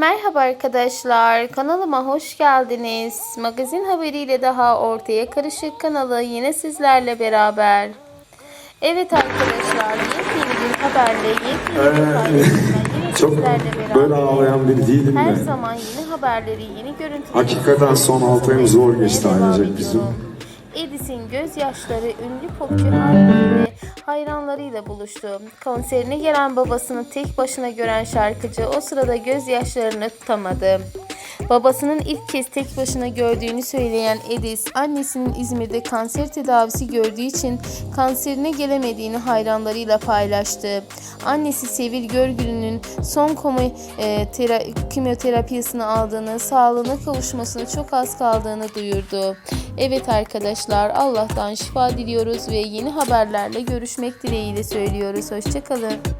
Merhaba arkadaşlar, kanalıma hoş geldiniz. Magazin haberiyle daha ortaya karışık kanalı yine sizlerle beraber. Evet arkadaşlar, yepyeni bir haberle, yepyeni bir paylaşımla yine Çok sizlerle beraber. böyle ağlayan biri değilim Her de. zaman yeni haberleri, yeni görüntüleri... Hakikaten son altı ayım zor geçti ediyorum. bizim. Edis'in gözyaşları ünlü popçu ve hayranlarıyla buluştu. Konserine gelen babasını tek başına gören şarkıcı o sırada gözyaşlarını tutamadı. Babasının ilk kez tek başına gördüğünü söyleyen Edis, annesinin İzmir'de kanser tedavisi gördüğü için kanserine gelemediğini hayranlarıyla paylaştı. Annesi Sevil Görgül'ün son komu, e, tera- kimyoterapisini aldığını, sağlığına kavuşmasına çok az kaldığını duyurdu. Evet arkadaşlar Allah'tan şifa diliyoruz ve yeni haberlerle görüşmek dileğiyle söylüyoruz. Hoşçakalın.